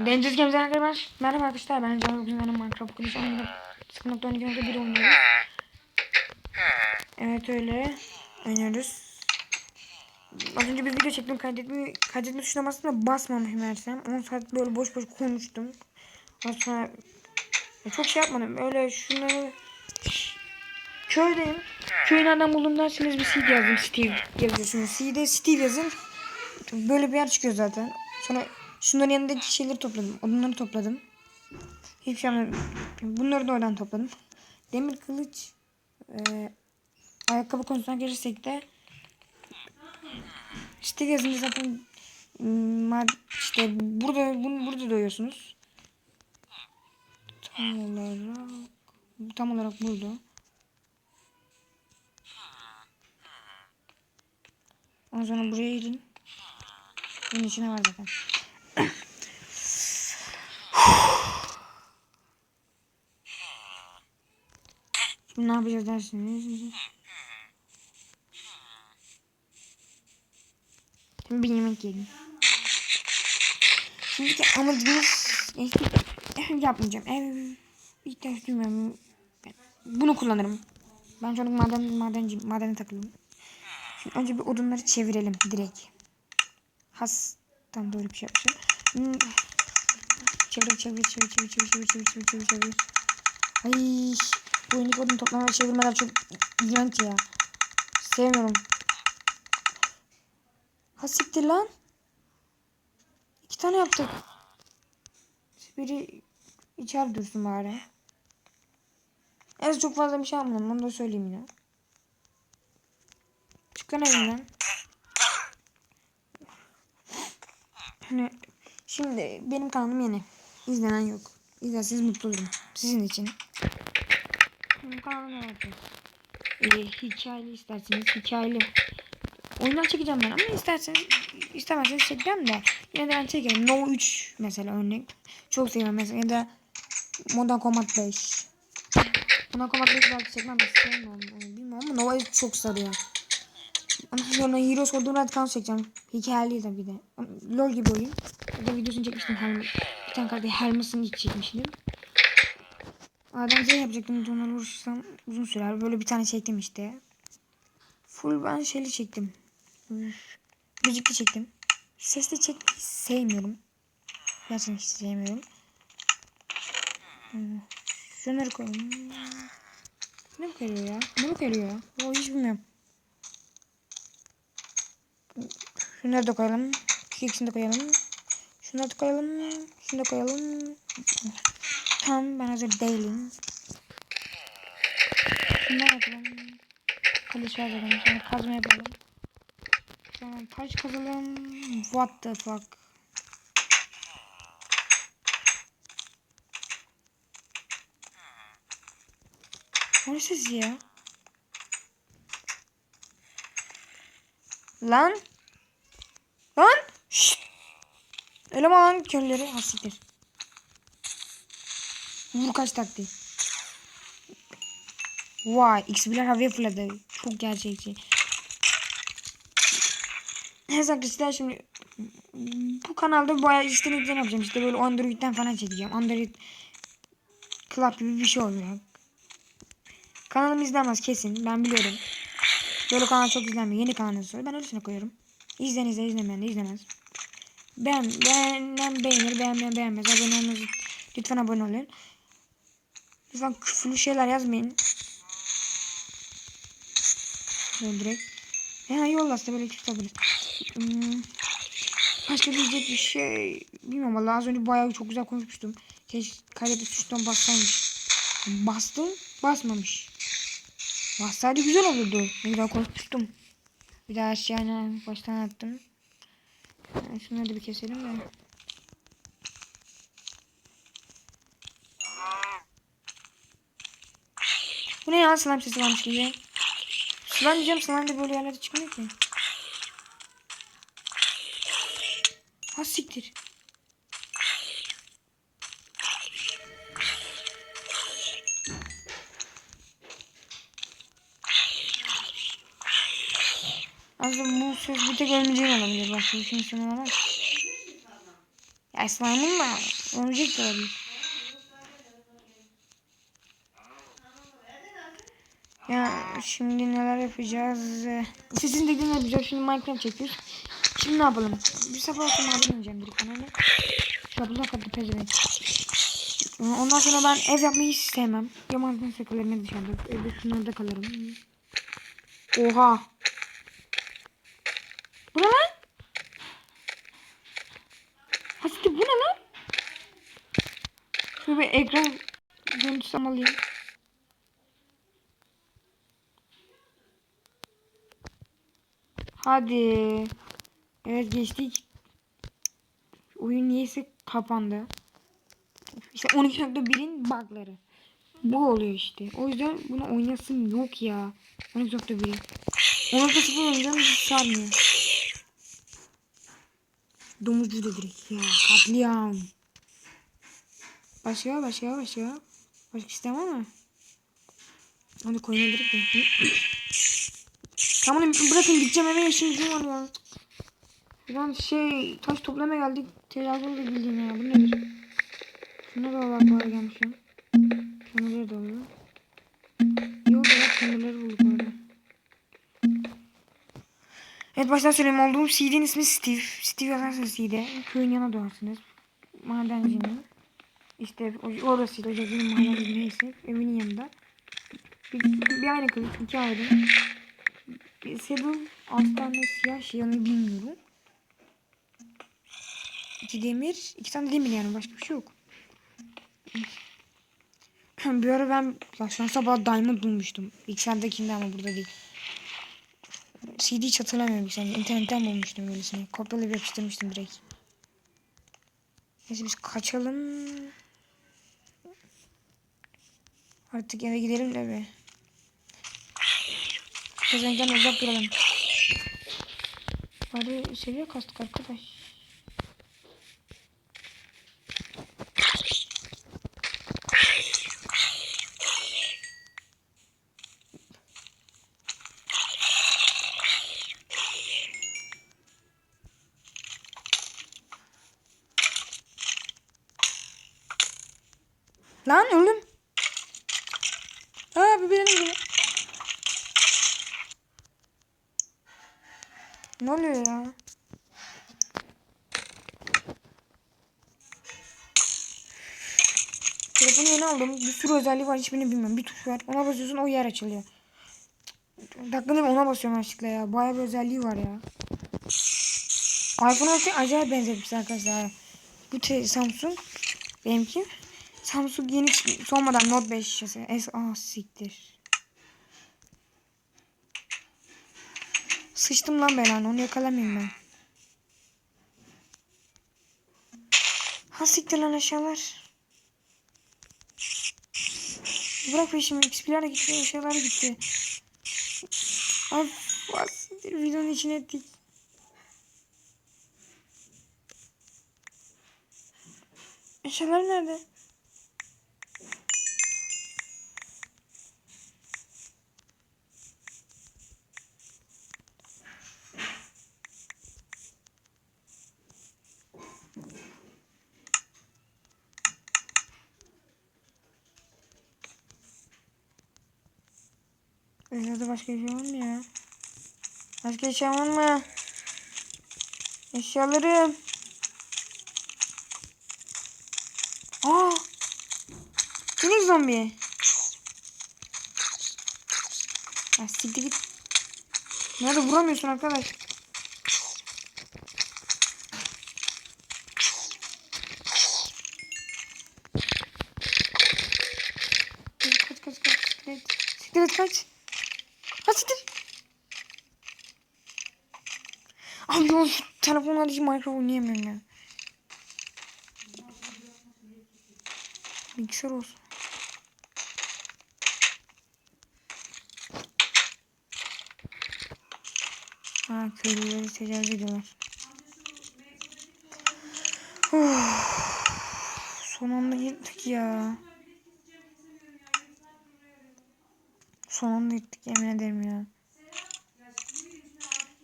Deniz Gemzen arkadaşlar. Merhaba arkadaşlar ben Can Bugün benim Minecraft kurucu oynuyorum. Sıkıntı 12.1 oynuyoruz. Evet öyle. Oynuyoruz. Az önce bir video çektim kaydetme, kaydetme tuşuna bastım da basmamışım meğersem. 10 saat böyle boş boş konuştum. Ondan sonra ya çok şey yapmadım. Öyle şunları köydeyim. Köyü nereden buldum derseniz bir Steve yazdım. Steve yazıyorsunuz. C'de Steve yazın. Böyle bir yer çıkıyor zaten. Sonra şunların yanındaki şeyleri topladım. Odunları topladım. Hiçbir şey. Bunları da oradan topladım. Demir kılıç. E, ayakkabı konusuna gelirsek de işte yazınca zaten mm, mad- işte burada bunu burada doyuyorsunuz. Tam olarak tam olarak burada. Ondan sonra buraya gidin. Bunun içine var zaten. Şimdi ne yapacağız dersiniz? Şimdi bir yemek yiyelim. Şimdiki amacımız ev yapmayacağım. Ev ihtiyaç duymuyorum. Bunu kullanırım. Ben çocuk maden madenci madene takılayım. Şimdi önce bir odunları çevirelim direkt. Has tam doğru bir şey yapmışım. Çevir çevir çevir çevir çevir çevir çevir çevir çevir çevir. Ay bu oyundaki odun toplama ve çevirmeler çok iğrenç ya. Sevmiyorum. Ha siktir lan. İki tane yaptık. Biri içeride dursun bari. Evet çok fazla bir şey yapmadım. Onu da söyleyeyim yine. Çık lan evimden. Hani şimdi benim kanalım yeni. İzlenen yok. İzlerseniz mutlu olurum. Sizin için. Benim kanalım ne olacak? Ee, hikayeli isterseniz hikayeli. Oyundan çekeceğim ben ama isterseniz istemezseniz çekeceğim de yine de ben çekerim. No 3 mesela örnek. Çok seviyorum mesela ya da Modern Combat 5. Modern Combat 5 belki çekmem sevmiyorum. Bilmiyorum ama Nova 3 çok sarıyor. Ondan sonra Heroes of the Count çekeceğim. Hikayeli tabii de. LOL gibi oyun. Bir de videosunu çekmiştim. Helm bir tane karakter Helmus'un ilk çekmiştim. Adam şey yapacaktım. Onlarla uğraşırsam uzun sürer. Böyle bir tane çektim işte. Full ben şeyli çektim. Müzikli çektim. Sesli çekmeyi sevmiyorum. Gerçekten hiç sevmiyorum. Hmm. Şunları koyalım. Ne bu geliyor ya? Ne bu geliyor ya? O hiç bilmiyorum. Şunları da koyalım. Şu ikisini de koyalım. Şunları da koyalım. Şunu da koyalım. Tamam ben hazır değilim. Şunları yapalım. Kılıç yapalım. Sonra kazma yapalım. Sonra taş kazalım. What the fuck. Ne sesi ya? Lan. Lan. Şşt. Eleman lan körleri. Ha siktir. Vur kaç taktiği. Vay. X1'ler havaya fırladı. Çok gerçekçi. Neyse arkadaşlar şimdi bu kanalda bayağı istemekten yapacağım. İşte böyle Android'den falan çekeceğim. Android Club gibi bir şey olacak. Kanalım izlenmez kesin. Ben biliyorum. Böyle kanal çok izlenmiyor. Yeni kanal sonra ben öylesine koyuyorum. İzlen izle izlemeyen de izlemez. Ben beğenen beğenir beğenmeyen beğenmez. Abone olmanızı lütfen abone olun. Lütfen küfürlü şeyler yazmayın. Böyle direkt. Ya yollasa böyle tutabilir. Hmm. Başka diyecek bir şey bilmiyorum valla az önce bayağı çok güzel konuşmuştum. Keşke kaydedip tuştan bassaymış. Bastım basmamış. Bassaydı güzel olurdu. Ne güzel konuşmuştum. Bir daha aşağıya baştan attım. Yani şunları da bir keselim de. Bu ne ya slime sesi varmış gibi. Slime diyeceğim slime de böyle yerlerde çıkmıyor ki. Ha siktir. Aslında bu söz bir tek ölmeyeceğim olabilir. Başka bir şey olarak. Ya slime'ın da örümcek de olabilir. Ya şimdi neler yapacağız? Sizin dediğiniz yapacağız. Şimdi Minecraft çekiyoruz. Şimdi ne yapalım? Bir sefer sonra maden ineceğim bir kanalı. Şapıza katlı pezevenk. Ondan sonra ben ev yapmayı hiç sevmem. Ya mantıklı sakılarım ya dışarıda. Evde şunlarda kalırım. Oha. Bu ne lan? Hasiti bu ne lan? Şöyle bir ekran görüntüsü alayım. Hadi. Evet geçtik. Oyun niyeyse kapandı. İşte 12.1'in bug'ları. Bu oluyor işte. O yüzden bunu oynasın yok ya. 12.1'i. 10.0 oynayacağım hiç sarmıyor. Domuzcu da direkt ya. Katliam. Başka başka başka. Başka istemem ama. Hadi koyuna direkt de. Tamam bırakın gideceğim eve işim var ya. Şuradan şey taş toplamaya geldik. Telafi da bildiğin ya. Bu nedir? Şuna da Allah para gelmiş ya. Kömürleri de oluyor. Yok ya kömürleri bulduk orada. Evet baştan söyleyeyim olduğum CD'nin ismi Steve. Steve yazarsanız CD. Köyün yanına doğarsınız. Madencinin. İşte orasıydı. O yazının madencinin neyse. Evinin yanında. Bir, bir ayrı kılıç. iki ayrı. Bir saddle. Altı tane siyah şey yanı bilmiyorum. İki demir. iki tane demir yani. Başka bir şey yok. bir ara ben ya sabah diamond bulmuştum. Bilgisayardakinde ama burada değil. CD hiç hatırlamıyorum bilgisayarda. İnternetten bulmuştum böylesine. Kopyalayıp yapıştırmıştım direkt. Neyse biz kaçalım. Artık eve gidelim de be. Kazancan uzak duralım. Bari seviye kastık arkadaş. Lan öldüm. Aa birbirine giriyor. Ne oluyor ya? Telefonu yeni aldım. Bir sürü özelliği var. Hiçbirini bilmiyorum. Bir tuş var. Ona basıyorsun o yer açılıyor. Dakikada ona basıyorum açıkla ya. Bayağı bir özelliği var ya. iPhone 6 acayip benzetmiş arkadaşlar. Bu Samsung. Benimki. Samsung yeni sonmadan Note 5 şişesi. Es ah siktir. Sıçtım lan ben onu yakalamayayım ben. Ha siktir lan aşağılar. Bırak peşimi. XP'ler gitti. Aşağılar gitti. Ah, siktir videonun içine ettik. Eşyalar nerede? Eşyada başka bir şey var mı ya? Başka eşya var mı? Eşyalarım. Aa! Minik zombi. Ya siktir git. Nerede vuramıyorsun arkadaş? Kaç kaç kaç. Siktir et kaç. Kaç siktir. Abi şu telefonla hiç Minecraft oynayamıyorum ya. Bilgisayar olsun. Ha köylüleri tecavüz ediyorlar. Son anda gittik ya. Son anda gittik yemin ederim ya.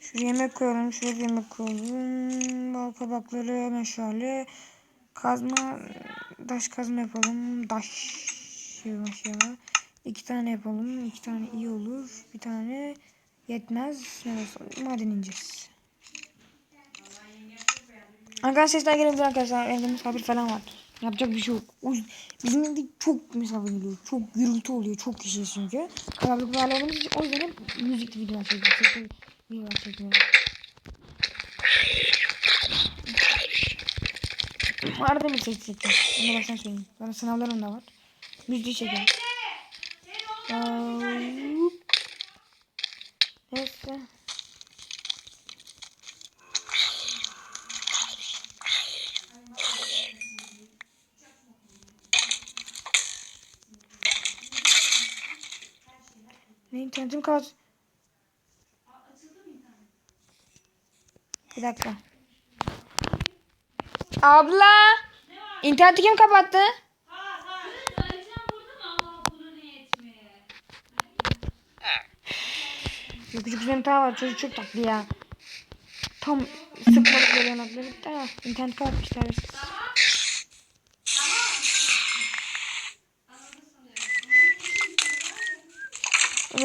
Şuraya yemek koyalım, şuraya yemek koyalım. Bal kabakları, meşale. Kazma, taş kazma yapalım. Taş yavaş yavaş. İki tane yapalım. İki tane iyi olur. Bir tane yetmez. Maden ineceğiz. Arkadaşlar sesler gelebilir arkadaşlar. Evde misafir falan var. Yapacak bir şey yok. O bizim evde çok misafir geliyor. Çok gürültü oluyor. Çok kişi çünkü. Kalabalık bir aile olduğumuz için o yüzden hep müzikli videolar çekiyoruz. Sesli videolar çekiyoruz. Arada bir ses çekeceğim. Onu baştan söyleyeyim. Sonra sınavlarım da var. Müziği. Hop. Neyse. İnternetim kapat. Bir dakika. Abla. İnterneti kim kapattı? Yok küçük tane var. Çocuk çok tatlı ya. Tam sıkmalık. Tamam. İnternet kapatmışlar.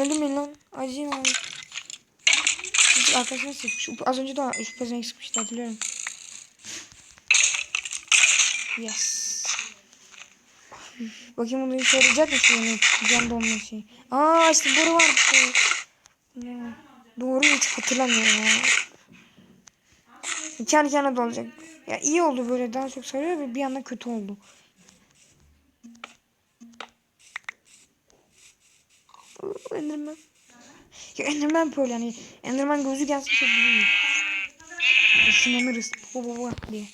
Öyle mi lan? Acıyım abi. Arkadaşlar sıkmış. Az önce de şu pezevenk sıkmıştı hatırlıyorum. Yes. Bakayım bunu işe yarayacak mı şu yemek? Can donma şey. Aa işte boru var. Şey. Ya, doğru hiç hatırlamıyorum ya. Kendi kendine dolacak. Ya iyi oldu böyle daha çok sarıyor ve bir anda kötü oldu. Enderman. Ya Enderman böyle yani. Enderman gözü gelsin çok güzel. Işınlanırız. Baba baba diye.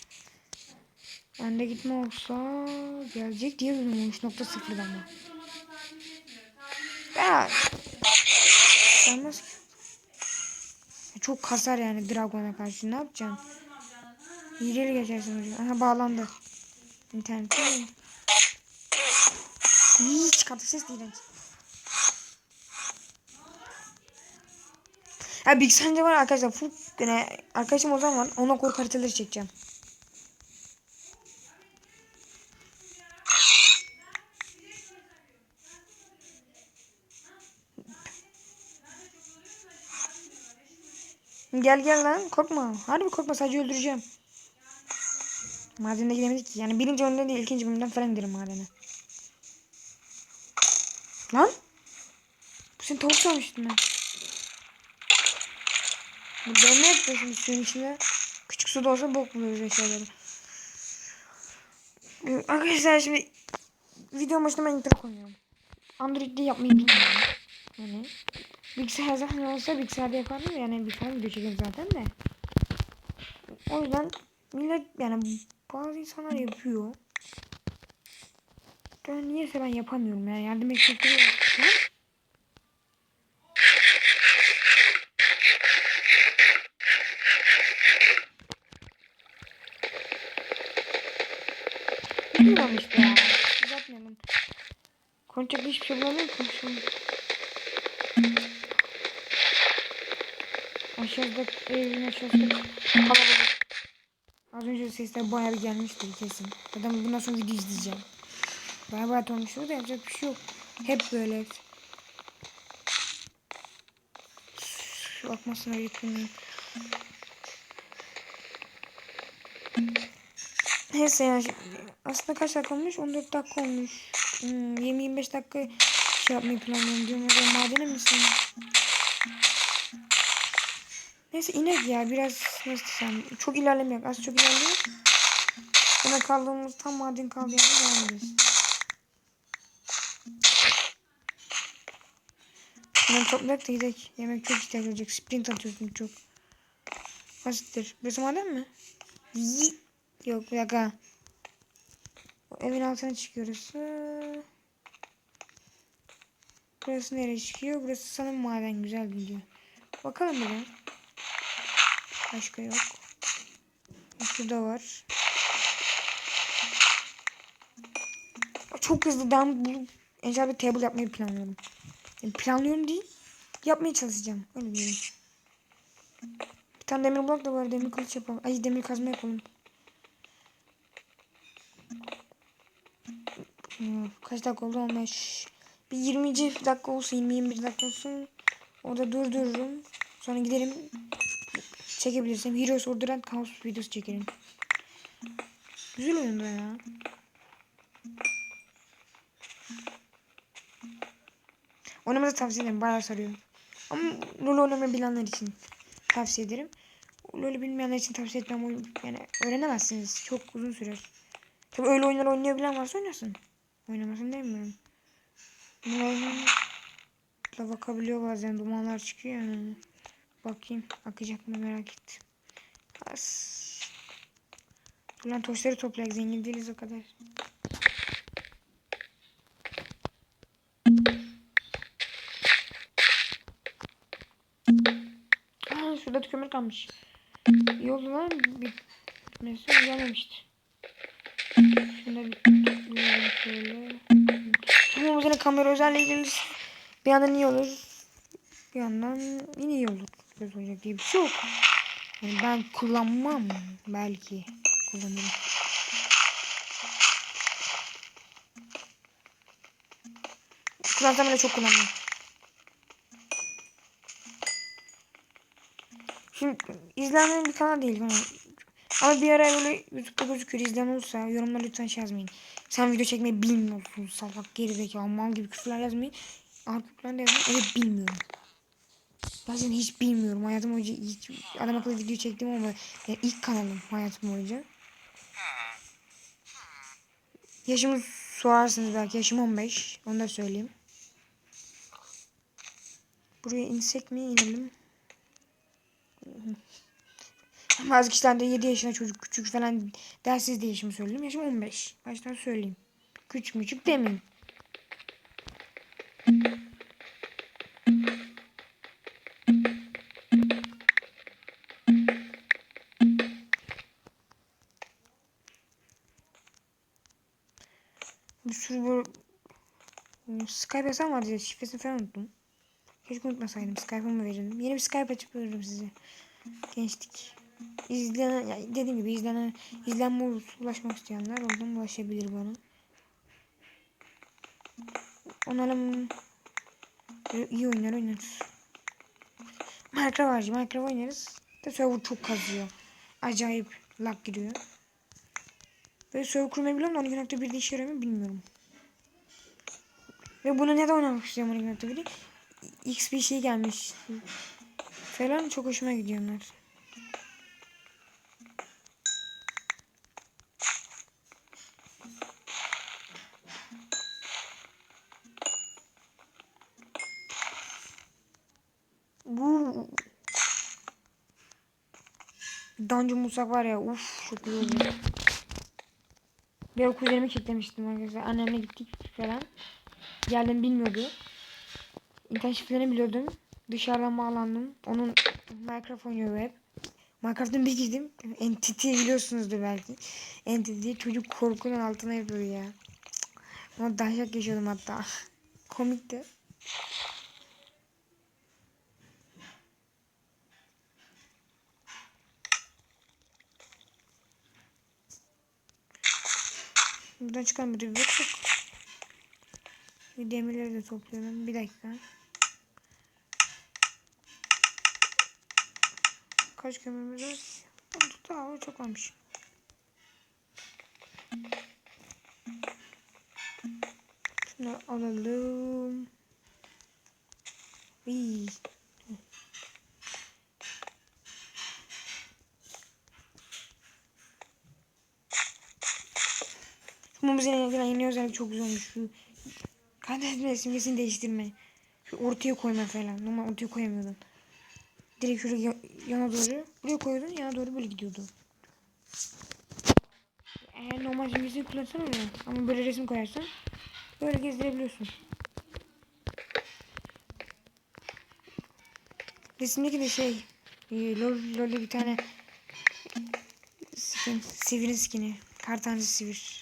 Bende gitme olsa gelecek diye duydum 3.0'dan ama. Ya. Gelmez ki. Çok kasar yani Dragon'a karşı ne yapacaksın? Hileli geçersin hocam. Aha bağlandı. İnternette mi? Hiç katı ses değil. Big Sanca var arkadaşlar. Full yani arkadaşım o zaman ona korku haritaları çekeceğim. Gel gel lan korkma. Harbi korkma sadece öldüreceğim. Madene gidemedik ki. Yani birinci bölümden değil ikinci bölümden falan giderim madene. Lan. Bu senin tavuk sanmıştım ben. Bu ben ne yapıyorsun suyun içinde? Küçük suda olsa bok buluyoruz. Ee, Arkadaşlar şimdi video başında ben intro koyuyorum. Android'de yapmayı bilmiyorum. Yani bilgisayar zaten olsa bilgisayarda yapardım yani bilgisayar video çekerim zaten de. O yüzden millet yani bazı insanlar yapıyor. Ben niyeyse ben yapamıyorum ya. Yardım eksikleri var. Bilmiyorum işte ya. Uzatmayalım. Konuşacak hiçbir şey bulamıyorum. Konuşalım. Aşağıda evin aşağısında kalabalık. Az önce sesler bayağı bir gelmiştir kesin. Zaten bundan sonra video izleyeceğim. Bayağı bayağı olmuştur da yapacak bir şey yok. Hep böyle. Bakmasına yakınım. Neyse ya aslında kaç dakika olmuş? 14 dakika olmuş. Hmm, 20-25 dakika şey yapmayı planlıyorum diyorum. Ya madene misin? Neyse inek ya biraz nasıl desem çok ilerlemiyor. Az çok ilerliyor. Sonra kaldığımız tam maden kaldığı yerde devam edeceğiz. Hemen toplayıp da gidelim. Yemek çok ihtiyaç olacak. Sprint atıyorsun çok. Basittir. Burası maden mi? Yok bir dakika. Evin altına çıkıyoruz. Burası nereye çıkıyor? Burası sanırım maden güzel gidiyor. Bakalım bir. Başka yok. Şurada var. Çok hızlı ben bu Ensar bir table yapmayı planlıyorum. Yani planlıyorum değil. Yapmaya çalışacağım. Öyle diyelim. Bir tane demir blok da var. Demir kılıç yapalım. Ay demir kazma yapalım. Kaç dakika oldu? 15. Bir 20. dakika olsun, 20-21 dakika olsun. Orada durdururum. Sonra giderim. Çekebilirsem Heroes Order'dan Kaos videosu çekerim. Güzel oyundu ya. Oynamanızı tavsiye ederim. Bayağı sarıyor. Ama LoL oynamayı bilenler için tavsiye ederim. LoL'ü bilmeyenler için tavsiye etmem. Yani öğrenemezsiniz. Çok uzun sürer. Tabi öyle oyunlar oynayabilen varsa oynasın. Oynamasın demiyorum. Bunlarla bakabiliyor bazen. Dumanlar çıkıyor yani. Bakayım. Akacak mı merak ettim. As. Ulan toşları toplayak. Zengin değiliz o kadar. Aa, şurada kömür kalmış. İyi oldu lan. Bir mesaj gelmemişti. Toplayalım şöyle. Tamam o zaman kamera özelliği gelirse bir yandan iyi olur. Bir yandan yine iyi olur. Göz olacak diye bir şey yok. Yani ben kullanmam. Belki kullanırım. Kullansam bile çok kullanmam. Şimdi izlenen bir kanal değil. Yani. Ama bir ara böyle YouTube'da gözüküyor. İzleyen olursa yorumlara lütfen şey yazmayın. Sen video çekmeyi bilmiyorsun. Salak gerizekalı mal gibi küfürler yazmayın. Arkadan da yazmayın. Evet bilmiyorum. Bazen hiç bilmiyorum. Hayatım boyunca hiç adam akıllı video çektim ama yani ilk kanalım hayatım boyunca. Yaşımı sorarsınız belki. Yaşım 15. Onu da söyleyeyim. Buraya insek mi inelim? Bazı kişiler de 7 yaşında çocuk küçük falan dersiz diye yaşımı söyledim. Yaşım 15. Baştan söyleyeyim. Küçük müçük demeyin. Bir sürü böyle Skype hesabım vardı ya şifresini falan unuttum. Keşke unutmasaydım. Skype'ımı verirdim. Yeni bir Skype açıp veririm size. Gençlik. İzlenen, ya dediğim gibi izlenen, izlenme ulaşmak isteyenler oradan ulaşabilir bana. Onların iyi oyunlar oynarız. Minecraft harcı Minecraft oynarız. Da server çok kazıyor. Acayip lag giriyor. Böyle server kurmayı biliyorum da 12.1'de işe yarıyor mu bilmiyorum. Ve bunu neden oynamak istiyorum 12.1'i? X bir şey gelmiş. Falan çok hoşuma gidiyor Dungeon bulsak var ya uf çok iyi oldu. Bir ara kuzenimi kilitlemiştim arkadaşlar. Annemle gittik falan. Geldim bilmiyordu. İnternet şifrelerini biliyordum. Dışarıdan bağlandım. Onun Minecraft oynuyor hep. Minecraft'ın bir girdim. Entity biliyorsunuzdur belki. Entity çocuk korkunun altına yapıyor ya. Ama dahşet yaşıyordum hatta. Komikti. Buradan çıkan bir yok. Bir demirleri de topluyorum. Bir dakika. Kaç kömürümüz var? Daha çok varmış. Şunu alalım. İyi. Mumuzun gelen yeni özellik çok güzel olmuş. Şu kaydetme simgesini değiştirme. Şu ortaya koyma falan. Normal ortaya koyamıyordun. Direkt şöyle ya- yana doğru. Buraya koyuyordun yana doğru böyle gidiyordu. Eğer normal simgesini kullansan öyle. Ama böyle resim koyarsan böyle gezdirebiliyorsun. Resimdeki de şey e, lol, lol'de bir tane skin, sivri skini. Kar tanesi sivir.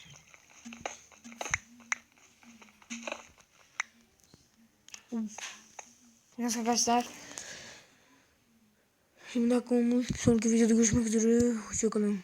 Neyse arkadaşlar. Şimdi dakika olmuş. Sonraki videoda görüşmek üzere. Hoşçakalın.